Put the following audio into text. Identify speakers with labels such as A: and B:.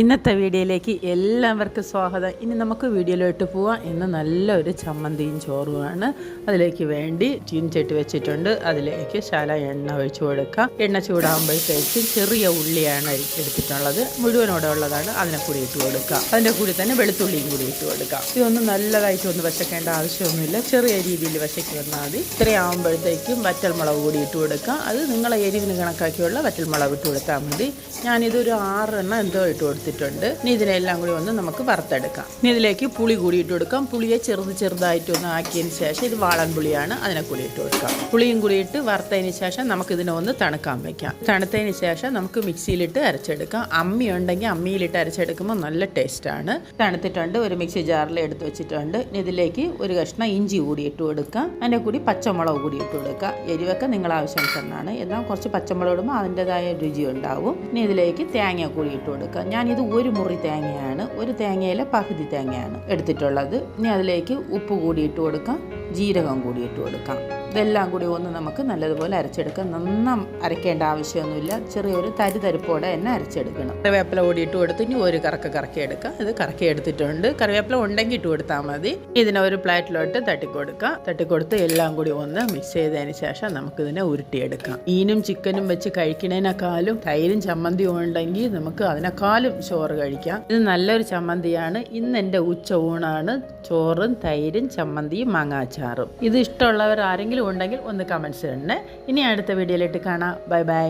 A: ഇന്നത്തെ വീഡിയോയിലേക്ക് എല്ലാവർക്കും സ്വാഗതം. ഇനി നമുക്ക് വീഡിയോയിലോട്ട് പോവാം. ഇന്ന് നല്ലൊരു ചമ്മന്തിയും ചോറുമാണ്. അതിലേക്ക് വേണ്ടി ചീൻചട്ടി വെച്ചിട്ടുണ്ട്. അതിലേക്ക് ശാല എണ്ണ ഒഴിച്ച് കൊടുക്കാം. എണ്ണ ചൂടാകുമ്പോഴത്തേക്കും ചെറിയ ഉള്ളിയാണ് എടുത്തിട്ടുള്ളത്. മുഴുവനോടെ ഉള്ളതാണ്. അതിനെ കൂടി ഇട്ട് കൊടുക്കാം. അതിന്റെ കൂടി തന്നെ വെളുത്തുള്ളിയും കൂടി ഇട്ട് കൊടുക്കാം. ഇതൊന്നും നല്ലതായിട്ട് ഒന്ന് വശക്കേണ്ട ആവശ്യമൊന്നുമില്ല. ചെറിയ രീതിയിൽ വശക്ക് വന്നാൽ മതി. ഇത്രയാകുമ്പോഴത്തേക്കും വറ്റൽമുളക് കൂടി ഇട്ട് കൊടുക്കാം. അത് നിങ്ങളെ എരിവിന് കണക്കാക്കിയുള്ള വറ്റൽമുളക് ഇട്ട് കൊടുത്താൽ മതി. ഞാനിതൊരു ആറെണ്ണം എന്തോ ഇട്ട് കൊടുത്തിട്ടുണ്ട്. ഇനി ഇതിനെല്ലാം കൂടി ഒന്ന് നമുക്ക് വറുത്തെടുക്കാം. ഇനി ഇതിലേക്ക് പുളി കൂടി ഇട്ട് കൊടുക്കാം. പുളിയെ ചെറുത് ചെറുതായിട്ട് ഒന്ന് ആക്കിയതിന് ശേഷം ഇത് വാളൻ പുളിയാണ് അതിനെ കൂടി ഇട്ട് കൊടുക്കാം. പുളിയും കൂടി ഇട്ട് വറുത്തതിന് ശേഷം നമുക്ക് ഇതിനെ ഒന്ന് തണുക്കാൻ വെക്കാം. തണുത്തതിന് ശേഷം നമുക്ക് മിക്സിയിലിട്ട് അരച്ചെടുക്കാം. അമ്മി ഉണ്ടെങ്കിൽ അമ്മിയിലിട്ട് അരച്ചെടുക്കുമ്പോൾ നല്ല ടേസ്റ്റാണ് തണുത്തിട്ടുണ്ട് ഒരു മിക്സി ജാറിൽ എടുത്ത് വെച്ചിട്ടുണ്ട്. ഇനി ഇതിലേക്ക് ഒരു കഷ്ണം ഇഞ്ചി കൂടി ഇട്ട് കൊടുക്കാം. അതിന്റെ കൂടി പച്ചമുളക് കൂടി ഇട്ട് കൊടുക്കുക എരിവൊക്കെ നിങ്ങൾ ആവശ്യാനുസരണമാണ് എന്നാൽ കുറച്ച് പച്ചമുളക് ഇടുമ്പോൾ അതിന്റെതായ രുചി ഉണ്ടാവും. ഇനി ഇതിലേക്ക് തേങ്ങ കൂടി ഇട്ട് കൊടുക്കുക ഞാനിത് ഒരു മുറി തേങ്ങയാണ് ഒരു തേങ്ങയിലെ പകുതി തേങ്ങയാണ് എടുത്തിട്ടുള്ളത്. ഇനി അതിലേക്ക് ഉപ്പ് കൂടി ഇട്ട് കൊടുക്കാം. ജീരകം കൂടി ഇട്ട് കൊടുക്കാം. ഇതെല്ലാം കൂടി ഒന്ന് നമുക്ക് നല്ലതുപോലെ അരച്ചെടുക്കാം. നന്നാ അരയ്ക്കേണ്ട ആവശ്യമൊന്നുമില്ല. ചെറിയൊരു തരി തരിപ്പോടെ തന്നെ അരച്ചെടുക്കണം. കറിവേപ്പില കൂടി ഇട്ട് കൊടുത്ത് ഇനി ഒരു കറക്ക് കറക്കി എടുക്കാം. ഇത് കറക്കി എടുത്തിട്ടുണ്ട്. കറിവേപ്പില ഉണ്ടെങ്കിൽ ഇട്ട് കൊടുത്താൽ മതി. ഇതിനെ ഒരു പ്ലേറ്റിലോട്ട് തട്ടിക്കൊടുക്കാം. തട്ടിക്കൊടുത്ത് എല്ലാം കൂടി ഒന്ന് മിക്സ് ചെയ്തതിന് ശേഷം നമുക്കിതിനെ ഉരുട്ടിയെടുക്കാം. മീനും ചിക്കനും വെച്ച് കഴിക്കണേനേക്കാളും തൈരും ചമ്മന്തിയും ഉണ്ടെങ്കിൽ നമുക്ക് അതിനേക്കാളും ചോറ് കഴിക്കാം. ഇത് നല്ലൊരു ചമ്മന്തിയാണ്. ഇന്ന് എന്റെ ഉച്ച ഊണാണ്. ചോറും തൈരും ചമ്മന്തിയും മാങ്ങാച്ചാറും ഇത് ഇഷ്ടമുള്ളവർ ആരെങ്കിലും ഉണ്ടെങ്കിൽ ഒന്ന് കമൻസ് ഇടണേ. ഇനി അടുത്ത വീഡിയോയിലിട്ട് കാണാം. Bye bye